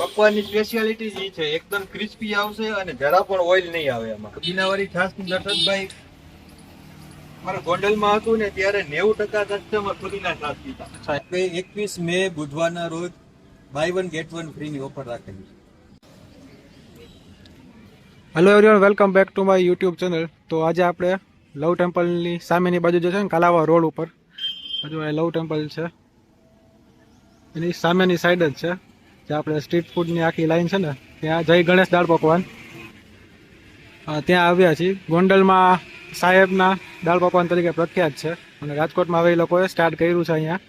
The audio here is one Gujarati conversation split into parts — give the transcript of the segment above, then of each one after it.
પકવાનની સ્પેશિયાલિટી જ છે. એકદમ ક્રિસ્પી આવશે અને જરા પણ ઓઇલ નહીં આવે એમાં. પુદીનાવાળી છાશ દશરથભાઈ મારા ગોંડલમાં હતું ને ત્યારે નેવું ટકા કસ્ટમર પુદીના છાસ પીતા. એકવીસ મે બુધવારના રોજ બાય વન ગેટ વન ફ્રીની ઓફર રાખેલી hello everyone welcome back to my YouTube channel તો આજે આપણે લવ ટેમ્પલની સામેની બાજુ જે છે ને કાલાવા રોડ ઉપર હજુ આ લવ ટેમ્પલ છે. એની સામેની સાઈડ જ છે. જે આપણે સ્ટ્રીટ ફૂડની આખી લાઈન છે ને, ત્યાં જય ગણેશ દાળ પકવાન. ત્યાં આવ્યા છીએ. ગોંડલમાં સાહેબના દાળ પકવાન તરીકે પ્રખ્યાત છે. અને રાજકોટમાં હવે એ લોકોએ સ્ટાર્ટ કર્યું છે અહીંયા.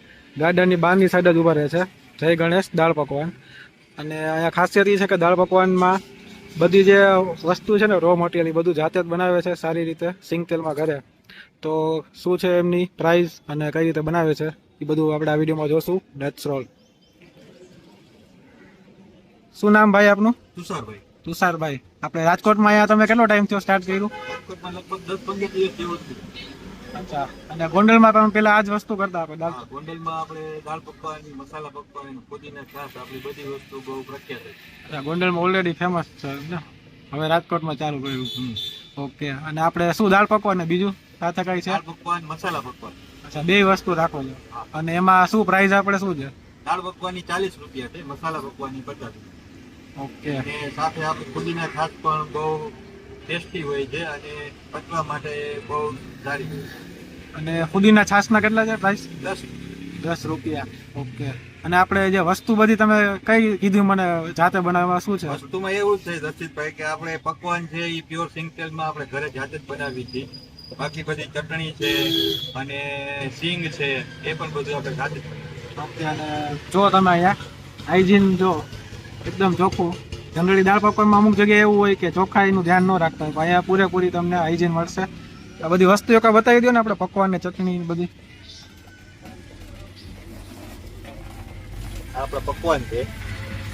ગાર્ડનની બહારની સાઈડ જ ઊભા રહે છે. જય ગણેશ દાળ પકવાન. અને અહીંયા ખાસિયત એ છે કે દાળ પકવાનમાં બધી જે વસ્તુ છે ને રો મટીરિયલ એ બધું જાતે જ બનાવે છે સારી રીતે સિંગ તેલમાં ઘરે. તો શું છે એમની પ્રાઇસ અને કઈ રીતે બનાવે છે, એ બધું આપણે આ વિડીયોમાં જોશું. લેટ્સ રોલ શું નામ ભાઈ આપનું? તુષારભાઈ. તુષારભાઈ. આપણે રાજકોટમાં અહીંયા તમે કેટલો ટાઈમ થયો સ્ટાર્ટ કર્યું? લગભગ દિવસ થયો. અચ્છા. અને ગોંડલમાં પણ પેલા આ જ વસ્તુ કરતા આપણે દાળ ગોંડલમાં આપણે દાળ પકવાની મસાલા પકવાની પુદીના છાશ આપણી બધી વસ્તુ બહુ પ્રખ્યાત છે અચ્છા, ગોંડલમાં ઓલરેડી ફેમસ છે ને? હવે રાજકોટમાં ચાલુ કર્યું. ઓકે. અને આપણે શું દાળ પકવાન બીજું? સાથે કઈ છે? દાળ પકવાન મસાલા પકવાન. અચ્છા બે વસ્તુ રાખો છો અને એમાં શું પ્રાઇસ આપણે શું છે? દાળ પકવાની ચાલીસ રૂપિયા છે મસાલા પકવાની પચાસ ઓકે. સાથે આપણે પુદીના ખાસ પણ બહુ ટેસ્ટી હોય છે અને પચવા માટે બહુ સારી હોય છે. અને ફુદીના છાશના કેટલા છે પ્રાઇસ દસ. દસ રૂપિયા. ઓકે. અને આપણે જે વસ્તુ બધી તમે કઈ કીધું મને જાતે બનાવવા શું છે? વસ્તુમાં એવું જ છે દર્શિતભાઈ કે આપણે પકવાન છે એ પ્યોર સિંગતેલમાં આપણે ઘરે જાતે જ બનાવી છીએ. બાકી બધી ચટણી છે અને સિંગ છે એ પણ બધું આપણે જાતે જ બનાવીએ ઓકે અને જો તમે અહીંયા હાઇજીન જો. એકદમ ચોખ્ખું. જનરલી દાળ પકવાનમાં અમુક જગ્યાએ એવું હોય કે ચોખ્ખાઈનું ધ્યાન ન રાખતા હોય. અહીંયા પૂરેપૂરી તમને હાઇજીન મળશે. આ બધી વસ્તુ એક બતાવી દો ને આપણે પકવાન ને ચટણી બધી. આપણે પકવાન છે.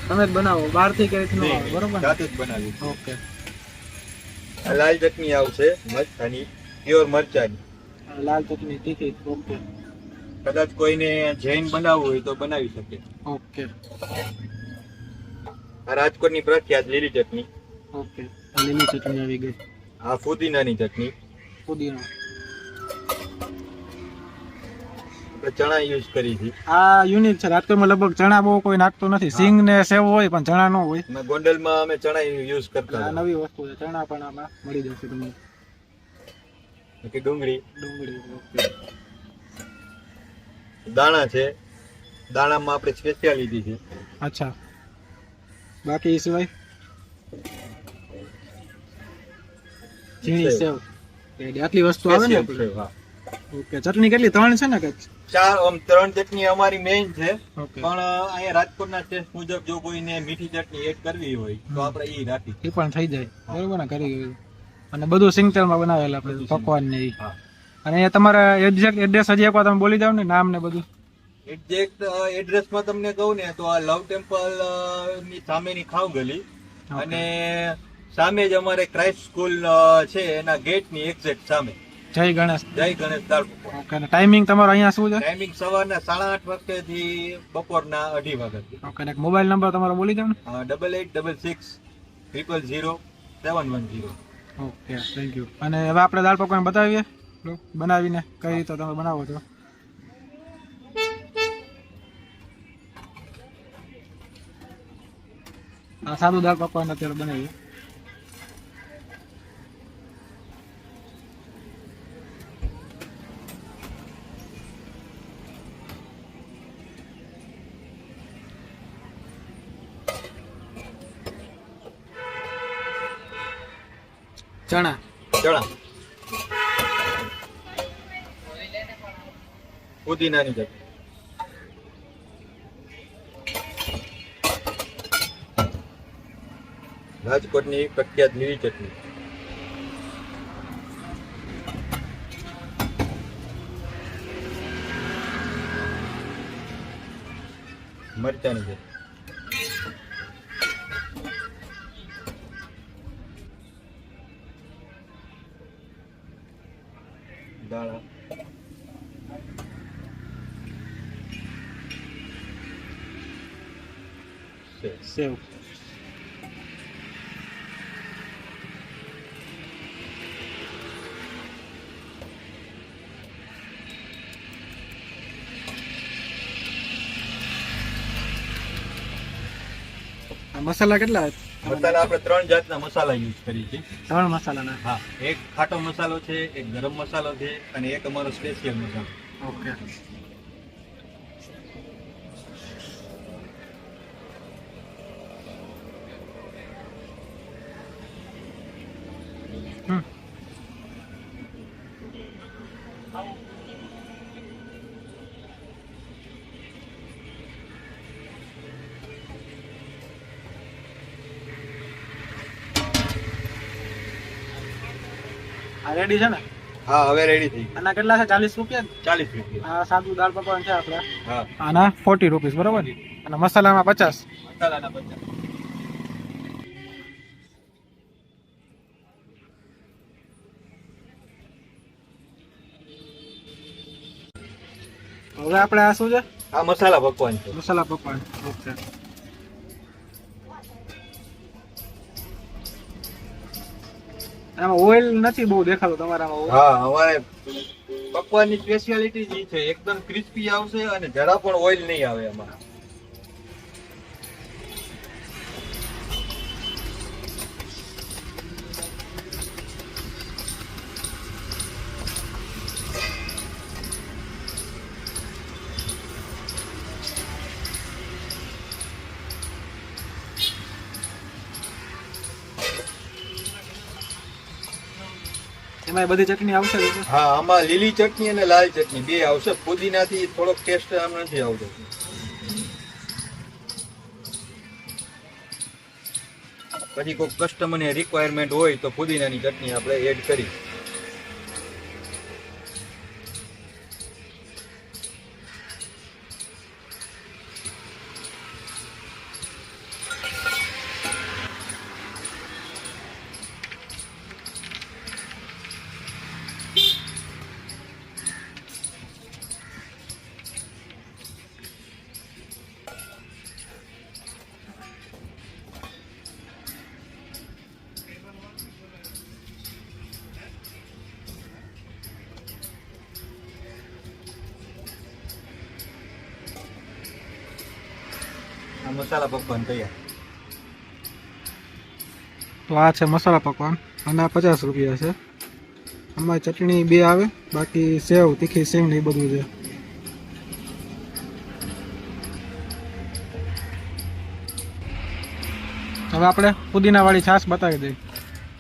તમે જ બનાવો. બહારથી કે રીતનું આવે, બરોબર? જાતે જ બનાવી ઓકે. લાલ ચટણી આવશે મરચાની પ્યોર મરચાની. લાલ ચટણી તીખી. ઓકે. કદાચ કોઈને જૈન બનાવવું હોય તો બનાવી શકે. ઓકે. આ રાજકોટની પ્રખ્યાત લીલી ચટણી. ઓકે. લીલી ચટણી આવી ગઈ. આ ફુદીનાની ચટણી. ફુદીનો. આપણે ચણા યુઝ કરી છે. આ યુનિક છે. રાજકોટમાં લગભગ ચણા બહુ કોઈ નાખતો નથી. સિંગ ને સેવ હોય પણ ચણા ન હોય. ગોંડલમાં અમે ચણા યુઝ કરતા આ નવી વસ્તુ છે. ચણા પણ આમાં મળી જશે તમને. ઓકે ડુંગળી. ડુંગળી ઓકે. દાણા છે. દાણામાં આપણે સ્પેશિયાલિટી છે. અચ્છા. બાકી એ સિવાય ઝીણી સેવ. રેડી. આટલી વસ્તુ આવે ને છે, ઓકે ચટણી કેટલી? ત્રણ છે ને કે ચાર આમ ત્રણ ચટણી અમારી મેઇન છે. પણ અહીંયા રાજકોટના ટેસ્ટ મુજબ જો કોઈને મીઠી ચટણી એડ કરવી હોય તો આપણે એ રાખી. એ પણ થઈ જાય. બરોબર ને? કરી અને બધું સિંગતેલમાં બનાવેલા આપણે પકવાન ને. અને તમારા એક્ઝેક્ટ એડ્રેસ હજી એકવાર તમે બોલી જાવ ને નામ ને બધું. એક્ઝેક્ટ એડ્રેસમાં તમને કહું ને તો આ લવ ટેમ્પલની સામેની ખાવ ગલી. અને સામે જ અમારે ક્રાઇસ્ટ સ્કૂલ છે એના ગેટની એક્ઝેક્ટ સામે. જય ગણેશ. જય ગણેશ દાળ ઓકે ટાઈમિંગ તમારો અહીંયા શું છે? ટાઈમિંગ સવારના સાડા આઠ વાગ્યાથી બપોરના અઢી વાગ્યા ઓકે ને મોબાઈલ નંબર તમારો બોલી દો ને. Double eight double six triple zero seven one zero okay thank you અને હવે આપણે દાળ પકવાન બતાવીએ. બનાવીને કઈ રીતે તમે બનાવો છો? આ સાદું દાળ પકવાન અત્યારે બનાવીએ. ચણા. ચણા. પુદીનાની ચટણી. રાજકોટની પ્રખ્યાત લીલી ચટણી. મરચાની ચટણી. દાણા સેવ. મસાલા કેટલા? મસાલા આપણે ત્રણ જાતના મસાલા યુઝ કરીએ છીએ. ત્રણ મસાલાના. હા એક ખાટો મસાલો છે એક ગરમ મસાલો છે અને એક અમારો સ્પેશિયલ મસાલો. ઓકે. રેડી છે ને? હા હવે રેડી થઈ આના કેટલા છે? ચાલીસ રૂપિયા ચાલીસ રૂપિયા. આ સાદું દાળ પકવાન છે આપણે. હા. આના ફોર્ટી રૂપીસ બરોબર? અને મસાલામાં પચાસ. મસાલાના પચાસ. હવે આપણે આ શું છે? આ મસાલા પકવાન છે. મસાલા પકવાન. ઓકે. આમાં ઓઇલ નથી બહુ દેખાતો તમારામાં. હા, અમારે પકવાનની સ્પેશિયાલિટી જ છે એકદમ ક્રિસ્પી આવશે અને જરા પણ ઓઇલ નહીં આવે એમાં એમાં બધી ચટણી આવશે હા, આમાં લીલી ચટણી અને લાલ ચટણી બે આવશે. ફુદીનાથી થોડોક ટેસ્ટ આમ નથી આવતો. પછી કોઈ કસ્ટમરની રિક્વાયરમેન્ટ હોય તો પુદીનાની ચટણી આપણે એડ કરી. મસાલા પકવાન તૈયાર. તો આ છે મસાલા પકવાન અને આ પચાસ રૂપિયા છે. આમાં ચટણી બે આવે બાકી સેવ તીખી સેવ એ બધું છે. હવે આપણે પુદીના વાળી છાશ બતાવી દઈએ.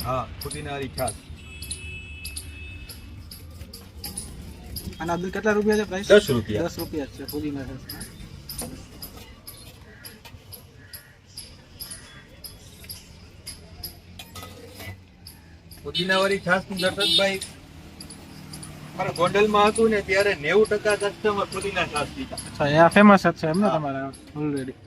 હા પુદીનાવાળી છાશ. આના કેટલા રૂપિયા છે પ્રાઇસ દસ રૂપિયા. દસ રૂપિયા છે પુદીના છાશ પુદીનાવાળી છાસનું દર્શકભાઈ મારા ગોંડલમાં હતું ને ત્યારે નેવું ટકા કસ્ટમર પુદીના છાસ પીતા એ ફેમસ જ છે એમ ને તમારા ઓલરેડી